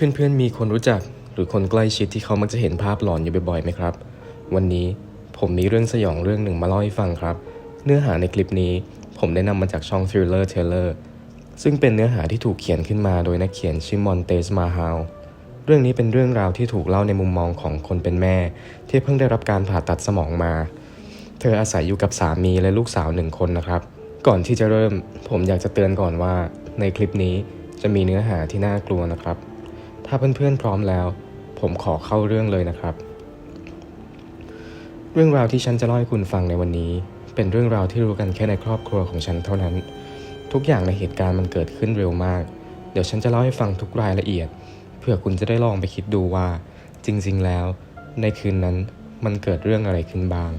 เพื่อนๆ มีคนรู้จักหรือคนใกล้ชิดที่เขามักจะเห็นภาพหลอนอยู่บ่อยๆไหมครับ วันนี้ผมมีเรื่องสยองเรื่องหนึ่งมาเล่าให้ฟังครับ เนื้อหาในคลิปนี้ผมได้นำมาจากช่อง Thriller Taylor ซึ่งเป็นเนื้อหาที่ถูกเขียนขึ้นมาโดยนักเขียนชื่อมอนเตสมาฮาลเรื่องนี้เป็นเรื่องราวที่ถูกเล่าในมุมมองของคนเป็นแม่ ที่เพิ่งได้รับการผ่าตัดสมองมา เธออาศัยอยู่กับสามีและลูกสาวหนึ่งคนนะครับ ก่อนที่จะเริ่ม ผมอยากจะเตือนก่อนว่า ในคลิปนี้จะมีเนื้อหาที่น่ากลัวนะครับ ถ้าเพื่อนๆพร้อมแล้ว ผมขอเข้าเรื่องเลยนะครับ เรื่องราวที่ฉันจะเล่าให้คุณฟังในวันนี้ เป็นเรื่องราวที่รู้กันแค่ในครอบครัวของฉันเท่านั้น ทุกอย่างในเหตุการณ์มันเกิดขึ้นเร็วมาก เดี๋ยวฉันจะเล่าให้ฟังทุกรายละเอียด เพื่อคุณจะได้ลองไปคิดดูว่า จริงๆแล้ว ในคืนนั้นมันเกิดเรื่องอะไรขึ้นบ้าง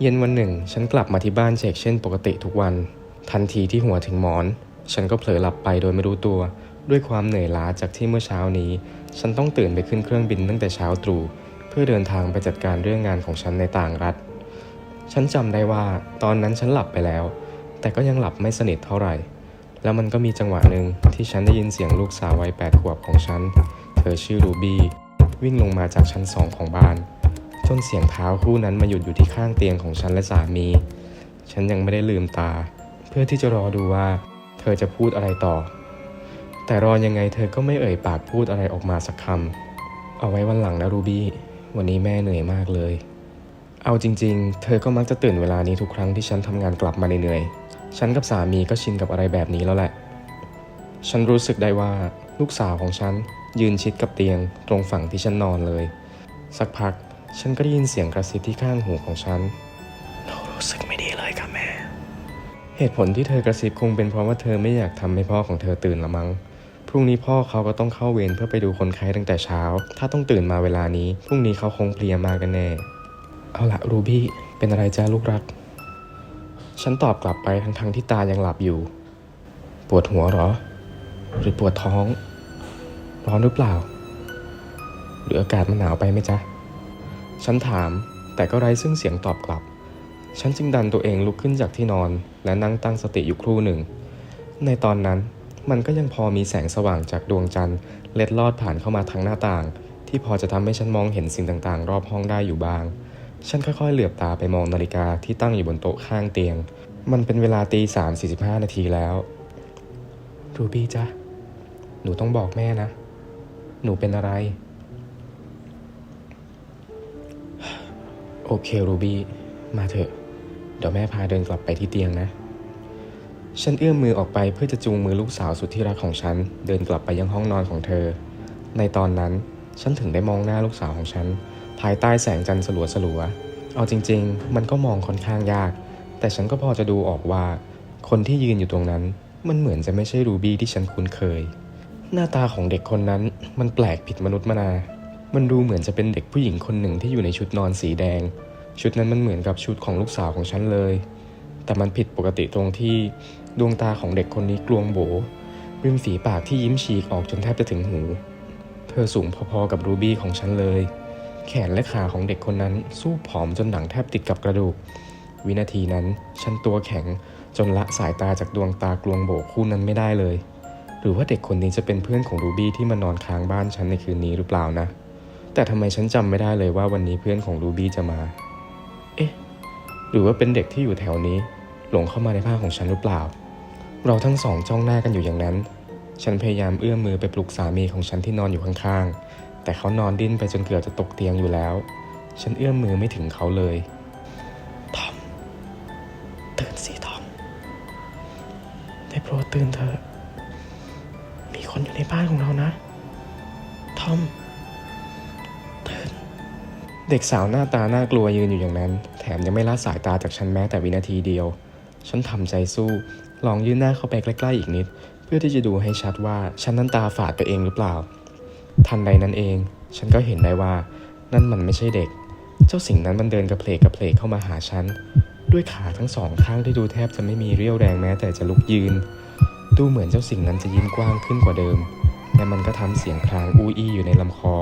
เย็นวันหนึ่ง ฉันกลับมาที่บ้านเชกเช่นปกติทุกวัน ทันทีที่หัวถึงหมอน ฉันก็เผลอหลับไปโดยไม่รู้ตัว ด้วยความเหนื่อยล้าจากที่เมื่อเช้านี้ ฉันต้องตื่นไปขึ้นเครื่องบินตั้งแต่เช้าตรู่เพื่อเดินทางไปจัดการเรื่องงานของฉันในต่างรัฐ ฉันจำได้ว่าตอนนั้นฉันหลับไปแล้ว แต่ก็ยังหลับไม่สนิทเท่าไหร่ แล้วมันก็มีจังหวะหนึ่งที่ฉันได้ยินเสียงลูกสาววัยแปดขวบของฉัน เธอชื่อรูบี้วิ่งลงมาจากชั้นสองของบ้าน จนเสียงเท้าคู่นั้นมาหยุดอยู่ที่ข้างเตียงของฉันและสามี ฉันยังไม่ได้ลืมตา เพื่อที่จะรอดูว่า เธอจะพูดอะไรต่อ แต่รอยังไงเธอก็ไม่เอ่ยปากพูดอะไรออกมาสักคำเอาไว้วันหลังนะรูบี้ วันนี้แม่เหนื่อยมากเลย เอาจริงๆ เธอก็มักจะตื่นเวลานี้ทุกครั้งที่ฉันทำงานกลับมาเหนื่อยๆฉันกับสามีก็ชินกับอะไรแบบนี้แล้วแหละ ฉันรู้สึกได้ว่าลูกสาวของฉันยืนชิดกับเตียง ตรงฝั่งที่ฉันนอนเลย สักพักฉันก็ได้ยินเสียงกระซิบที่ข้างหูของฉันหนูรู้สึกไม่ดีเลยค่ะแม่ เหตุผลที่เธอกระซิบคงเป็นเพราะว่าเธอไม่อยากทำให้พ่อของเธอตื่นละมั้ง พรุ่งนี้พ่อเขาก็ต้องเข้าเวรเพื่อไปดูคนไข้ตั้งแต่เช้า ถ้าต้องตื่นมาเวลานี้ พรุ่งนี้เขาคงเพลียมากันแน่ เอาละรูบี้ เป็นอะไรจ้าลูกรัก ฉันตอบกลับไปทั้งๆที่ตายังหลับอยู่ ปวดหัวหรอ หรือปวดท้อง ร้อนหรือเปล่า หรืออากาศมันหนาวไปไหมจ๊ะ ฉันถาม แต่ก็ไร้ซึ่งเสียงตอบกลับ ฉันจึงดันตัวเองลุกขึ้นจากที่นอน และนั่งตั้งสติอยู่ครู่หนึ่ง ในตอนนั้น มันก็ยังพอมีแสงสว่างจากดวงจันทร์เล็ดลอดผ่านเข้ามาทางหน้าต่าง ที่พอจะทำให้ฉันมองเห็นสิ่งต่างๆ รอบห้องได้อยู่บ้าง ฉันค่อยๆ เหลือบตาไปมองนาฬิกาที่ตั้งอยู่บนโต๊ะข้างเตียง มันเป็นเวลาตีสามสี่สิบห้านาทีแล้วรูบี้จ๊ะหนูต้องบอกแม่นะ หนูเป็นอะไร โอเครูบี้ มาเถอะ เดี๋ยวแม่พาเดินกลับไปที่เตียงนะ ฉันเอื้อมมือออกไปเพื่อจะจูงมือลูกสาวสุดที่รักของฉัน เดินกลับไปยังห้องนอนของเธอ ในตอนนั้นฉันถึงได้มองหน้าลูกสาวของฉัน ภายใต้แสงจันทร์สลัวสลัวๆเอาจริง ๆ มันก็มองค่อนข้างยาก แต่ฉันก็พอจะดูออกว่า คนที่ยืนอยู่ตรงนั้น มันเหมือนจะไม่ใช่รูบี้ที่ฉันคุ้นเคย หน้าตาของเด็กคนนั้นมันแปลกผิดมนุษย์มนา มันดูเหมือนจะเป็นเด็กผู้หญิงคนหนึ่งที่อยู่ในชุดนอนสีแดง ชุดนั้นมันเหมือนกับชุดของลูกสาวของฉันเลย แต่มันผิดปกติตรงที่ ดวงตาของเด็กคนนี้กลวงโบริมฝีปากที่ยิ้มฉีกออกจนแทบจะถึงหู เธอสูงพอๆกับรูบี้ของฉันเลย แขนและขาของเด็กคนนั้นสู้ผอมจนหนังแทบติดกับกระดูก วินาทีนั้น ฉันตัวแข็งจนละสายตาจากดวงตากลวงโบคู่นั้นไม่ได้เลย หรือว่าเด็กคนนี้จะเป็นเพื่อนของรูบี้ที่มานอนค้างบ้านฉันในคืนนี้หรือเปล่านะ แต่ทำไมฉันจำไม่ได้เลยว่าวันนี้เพื่อนของรูบี้จะมา เอ๊ะ หรือว่าเป็นเด็กที่อยู่แถวนี้ หลงเข้ามาในบ้านของฉันหรือเปล่า เราทั้งสองจ้องหน้ากันอยู่อย่างนั้น ฉันพยายามเอื้อมมือไปปลุกสามีของฉันที่นอนอยู่ข้างๆ แต่เขานอนดิ้นไปจนเกือบจะตกเตียงอยู่แล้ว ฉันเอื้อมมือไม่ถึงเขาเลยทอมตื่นสิทอมได้โปรดตื่นเถอะ มีคนอยู่ในบ้านของเรานะทอมตื่นเด็กสาวหน้าตาน่ากลัวยืนอยู่อย่างนั้น แถมยังไม่ละสายตาจากฉันแม้แต่วินาทีเดียว ฉันทำใจสู้ ลองยื่นหน้าเข้าไปใกล้ๆอีกนิด เพื่อที่จะดูให้ชัดว่าฉันนั้นตาฝาดไปเองหรือเปล่า ทันใดนั้นเอง ฉันก็เห็นได้ว่า นั่นมันไม่ใช่เด็ก เจ้าสิ่งนั้นมันเดินกระเพลกกระเพลกเข้ามาหาฉัน ด้วยขาทั้งสองข้างที่ดูแทบจะไม่มีเรี่ยวแรงแม้แต่จะลุกยืน ดูเหมือนเจ้าสิ่งนั้นจะยิ้มกว้างขึ้นกว่าเดิมและมันก็ทำเสียงครางอู้อี้อยู่ในลำคอ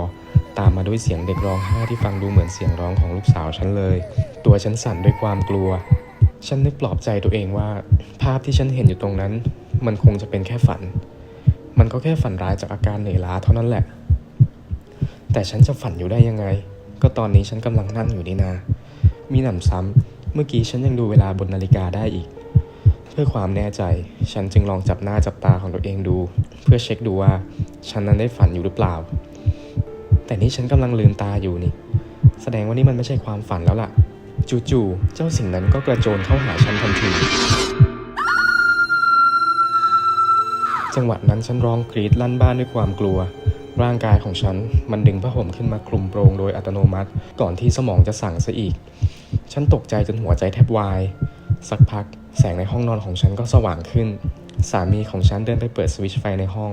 ตามมาด้วยเสียงเด็กร้องไห้ที่ฟังดูเหมือนเสียงร้องของลูกสาวฉันเลย ตัวฉันสั่นด้วยความกลัว ฉันนึกปลอบใจตัวเองว่า ภาพที่ฉันเห็นอยู่ตรงนั้น มันคงจะเป็นแค่ฝัน มันก็แค่ฝันร้ายจากอาการเหนื่อยล้าเท่านั้นแหละ แต่ฉันจะฝันอยู่ได้ยังไง ก็ตอนนี้ฉันกำลังนั่งอยู่นี่นา มีหนำซ้ำเมื่อกี้ฉันยังดูเวลาบนนาฬิกาได้อีก เพื่อความแน่ใจ ฉันจึงลองจับหน้าจับตาของตัวเองดู เพื่อเช็คดูว่า ฉันนั้นได้ฝันอยู่หรือเปล่า แต่นี่ฉันกำลังลืมตาอยู่นี่ แสดงว่านี่มันไม่ใช่ความฝันแล้วล่ะ จู่ๆ เจ้าสิ่งนั้นก็กระโจนเข้าหาฉันทันที จังหวะนั้นฉันร้องกรีดลั่นบ้านด้วยความกลัว ร่างกายของฉันมันดึงผ้าห่มขึ้นมาคลุมโปรงโดยอัตโนมัติ ก่อนที่สมองจะสั่งซะอีก ฉันตกใจจนหัวใจแทบวาย สักพักแสงในห้องนอนของฉันก็สว่างขึ้น สามีของฉันเดินไปเปิดสวิตช์ไฟในห้อง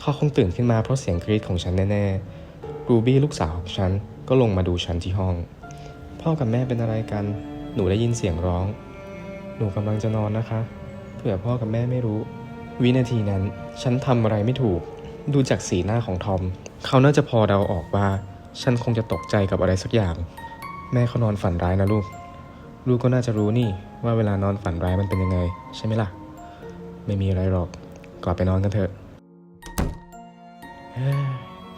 เขาคงตื่นขึ้นมาเพราะเสียงกรีดของฉันแน่ๆรูบี้ลูกสาวของฉันก็ลงมาดูฉันที่ห้อง พ่อกับแม่เป็นอะไรกัน หนูได้ยินเสียงร้อง หนูกำลังจะนอนนะคะ เผื่อพ่อกับแม่ไม่รู้ วินาทีนั้น ฉันทำอะไรไม่ถูก ดูจากสีหน้าของทอม เขาน่าจะพอเดาออกว่า ฉันคงจะตกใจกับอะไรสักอย่าง แม่เขานอนฝันร้ายนะลูก ลูกก็น่าจะรู้นี่ว่าเวลานอนฝันร้ายมันเป็นยังไง ใช่ไหมล่ะ ไม่มีอะไรหรอก กลับไปนอนกันเถอะ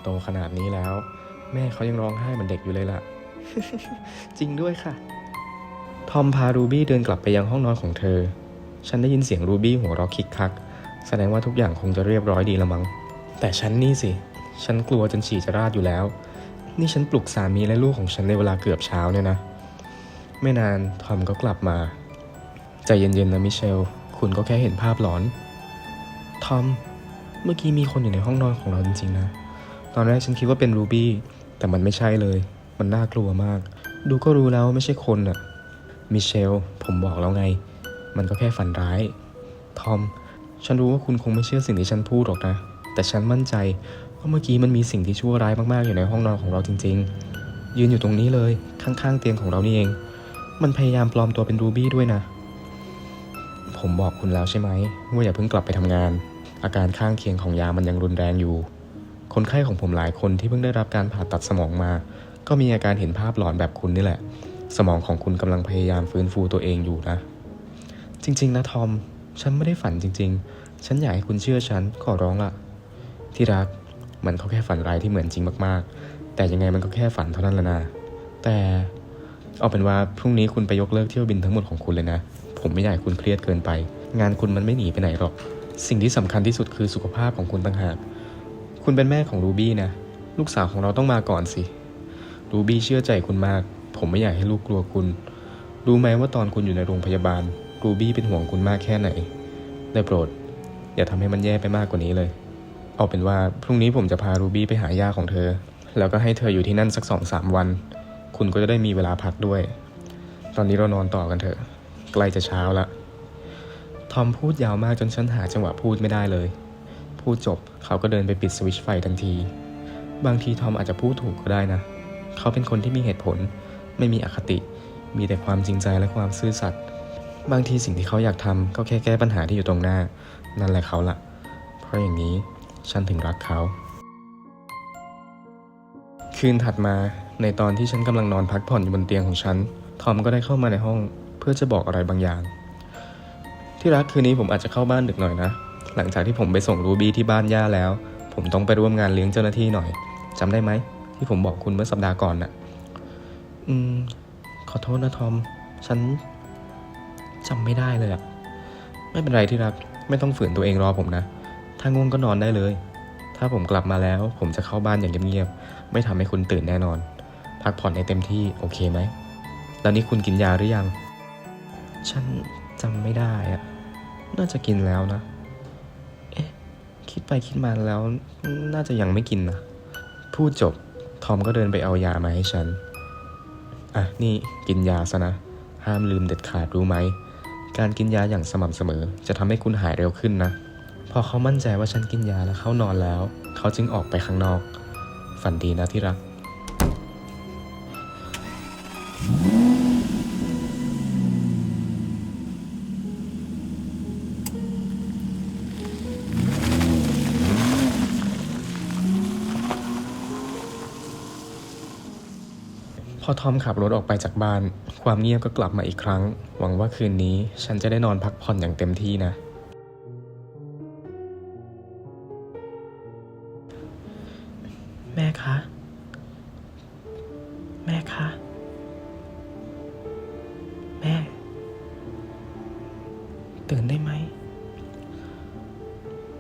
โตขนาดนี้แล้ว แม่เขายังร้องไห้เหมือนเด็กอยู่เลยล่ะ จริงด้วยค่ะ ทอมพารูบี้เดินกลับไปยังห้องนอนของเธอ ฉันได้ยินเสียงรูบี้หัวเราะคิกคัก แสดงว่าทุกอย่างคงจะเรียบร้อยดีละมั้ง แต่ฉันนี่สิ ฉันกลัวจนฉี่จะราดอยู่แล้ว นี่ฉันปลุกสามีและลูกของฉันในเวลาเกือบเช้าเนี่ยนะ ไม่นานทอมก็กลับมา ใจเย็นๆนะมิเชล คุณก็แค่เห็นภาพหลอน ทอม เมื่อกี้มีคนอยู่ในห้องนอนของเราจริงๆนะ ตอนแรกฉันคิดว่าเป็นรูบี้ แต่มันไม่ใช่เลย มันน่ากลัวมาก ดูก็รู้แล้วไม่ใช่คนอะมิเชล ผมบอกแล้วไง มันก็แค่ฝันร้าย ทอม ฉันรู้ว่าคุณคงไม่เชื่อสิ่งที่ฉันพูดหรอกนะ แต่ฉันมั่นใจว่าเมื่อกี้มันมีสิ่งที่ชั่วร้ายมากๆ อยู่ในห้องนอนของเราจริง ๆ ยืนอยู่ตรงนี้เลย ข้างๆ เตียงของเรานี่เอง มันพยายามปลอมตัวเป็นรูบี้ด้วยนะ ผมบอกคุณแล้วใช่ไหมว่าอย่าเพิ่งกลับไปทำงาน อาการข้างเคียงของยามันยังรุนแรงอยู่ คนไข้ของผมหลายคนที่เพิ่งได้รับการผ่าตัดสมองมา ก็มีอาการเห็นภาพหลอนแบบคุณนี่แหละ สมองของคุณกำลังพยายามฟื้นฟูตัวเองอยู่นะ จริง ๆ นะทอม ฉันไม่ได้ฝันจริง ๆ ฉันอยากให้คุณเชื่อฉันขอร้องละที่รัก มันก็แค่ฝันร้ายที่เหมือนจริงมากๆ แต่ยังไงมันก็แค่ฝันเท่านั้นละนะ แต่เอาเป็นว่าพรุ่งนี้คุณไปยกเลิกเที่ยวบินทั้งหมดของคุณเลยนะ ผมไม่อยากให้คุณเครียดเกินไป งานคุณมันไม่หนีไปไหนหรอก สิ่งที่สำคัญที่สุดคือสุขภาพของคุณต่างหาก คุณเป็นแม่ของรูบี้นะ ลูกสาวของเราต้องมาก่อนสิ รูบี้เชื่อใจคุณมาก ผมไม่อยากให้ลูกกลัวคุณ รู้ไหมว่าตอนคุณอยู่ในโรงพยาบาล รูบี้เป็นห่วงคุณมากแค่ไหน ได้โปรด อย่าทำให้มันแย่ไปมากกว่านี้เลย เอาเป็นว่าพรุ่งนี้ผมจะพารูบี้ไปหาย่าของเธอ แล้วก็ให้เธออยู่ที่นั่นสักสองสามวัน คุณก็จะได้มีเวลาพักด้วย ตอนนี้เรานอนต่อกันเถอะ ใกล้จะเช้าละทอมพูดยาวมากจนฉันหาจังหวะพูดไม่ได้เลย พูดจบเขาก็เดินไปปิดสวิตช์ไฟทันที บางทีทอมอาจจะพูดถูกก็ได้นะ เขาเป็นคนที่มีเหตุผล ไม่มีอคติ มีแต่ความจริงใจและความซื่อสัตย์ บางทีสิ่งที่เขาอยากทำก็แค่แก้ปัญหาที่อยู่ตรงหน้า นั่นแหละเขาละเพราะอย่างนี้ฉันถึงรักเขา คืนถัดมาในตอนที่ฉันกำลังนอนพักผ่อนอยู่บนเตียงของฉัน ทอมก็ได้เข้ามาในห้อง เพื่อจะบอกอะไรบางอย่าง ที่รักคืนนี้ผมอาจจะเข้าบ้านดึกหน่อยนะ หลังจากที่ผมไปส่งรูบี้ที่บ้านย่าแล้ว ผมต้องไปร่วมงานเลี้ยงเจ้าหน้าที่หน่อยจำได้ไหม ที่ผมบอกคุณเมื่อสัปดาห์ก่อนน่ะ อืม ขอโทษนะทอม ฉันจำไม่ได้เลยอะไม่เป็นไรที่รัก ไม่ต้องฝืนตัวเองรอผมนะ ถ้าง่วงก็นอนได้เลย ถ้าผมกลับมาแล้ว ผมจะเข้าบ้านอย่างเงียบๆ ไม่ทำให้คุณตื่นแน่นอน พักผ่อนให้เต็มที่โอเคไหมแล้วนี่คุณกินยาหรือยัง ฉันจำไม่ได้อะน่าจะกินแล้วนะ เอ๊ะ คิดไปคิดมาแล้ว น่าจะยังไม่กินนะ พูดจบ ทอมก็เดินไปเอายามาให้ฉัน อะ นี่กินยาซะนะ ห้ามลืมเด็ดขาดรู้ไหม การกินยาอย่างสม่ำเสมอ จะทำให้คุณหายเร็วขึ้นนะ พอเขามั่นใจว่าฉันกินยาแล้วเข้านอนแล้ว เขาจึงออกไปข้างนอก ฝันดีนะที่รัก อทอมขับรถออกไปจากบ้าน ความเงียบก็กลับมาอีกครั้ง หวังว่าคืนนี้ฉันจะได้นอนพักผ่อนอย่างเต็มที่นะ แม่คะ แม่คะ แม่ ตื่นได้ไหม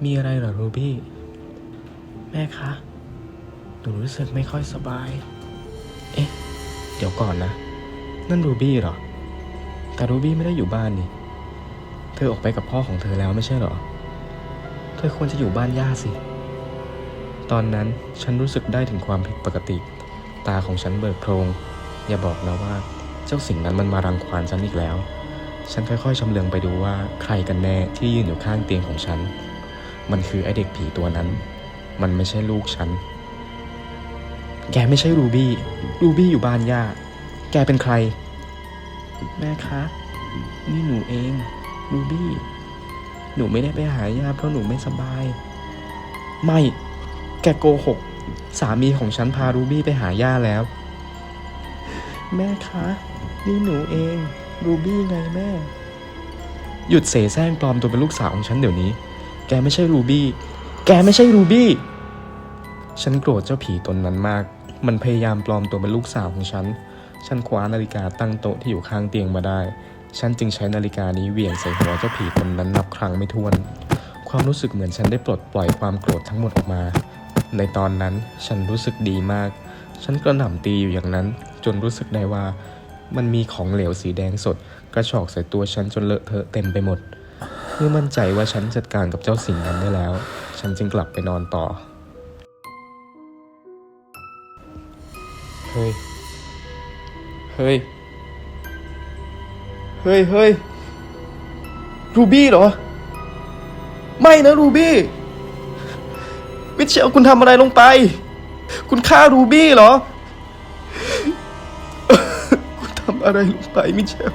มีอะไรเหรอรูบี้ แม่คะ หนูรู้สึกไม่ค่อยสบายเอ๊ะ เดี๋ยวก่อนนะ นั่นรูบี้เหรอ แต่รูบี้ไม่ได้อยู่บ้านนี่ เธอออกไปกับพ่อของเธอแล้วไม่ใช่เหรอ เธอควรจะอยู่บ้านย่าสิ ตอนนั้นฉันรู้สึกได้ถึงความผิดปกติ ตาของฉันเบิกโพรง อย่าบอกนะว่า เจ้าสิ่งนั้นมันมารังควานฉันอีกแล้ว ฉันค่อยๆชำเลืองไปดูว่าใครกันแน่ที่ยืนอยู่ข้างเตียงของฉัน มันคือไอเด็กผีตัวนั้น มันไม่ใช่ลูกฉัน แกไม่ใช่รูบี้ รูบี้อยู่บ้านย่า แกเป็นใคร แม่คะ นี่หนูเอง รูบี้ หนูไม่ได้ไปหาย่าเพราะหนูไม่สบาย ไม่ แกโกหก สามีของฉันพารูบี้ไปหาย่าแล้ว แม่คะ นี่หนูเอง รูบี้ไงแม่ หยุดเสแสร้งปลอมตัวเป็นลูกสาวของฉันเดี๋ยวนี้ แกไม่ใช่รูบี้ แกไม่ใช่รูบี้ ฉันโกรธเจ้าผีตนนั้นมาก มันพยายามปลอมตัวเป็นลูกสาวของฉัน ฉันคว้านาฬิกาตั้งโต๊ะที่อยู่ข้างเตียงมาได้ ฉันจึงใช้นาฬิกานี้เหวี่ยงใส่หัวเจ้าผีตนนั้นนับครั้งไม่ถ้วน ความรู้สึกเหมือนฉันได้ปลดปล่อยความโกรธทั้งหมดออกมา ในตอนนั้นฉันรู้สึกดีมาก ฉันกระหน่ำตีอยู่อย่างนั้น จนรู้สึกได้ว่า มันมีของเหลวสีแดงสด กระชอกใส่ตัวฉันจนเลอะเทอะเต็มไปหมด เมื่อมั่นใจว่าฉันจัดการกับเจ้าสิ่งนั้นได้แล้ว ฉันจึงกลับไปนอนต่อ เฮ้ย เฮ้ย เฮ้ยเฮ้ยรูบี้เหรอ ไม่นะรูบี้ มิเชลคุณทำอะไรลงไป คุณฆ่ารูบี้เหรอ คุณทำอะไรลงไปมิเชล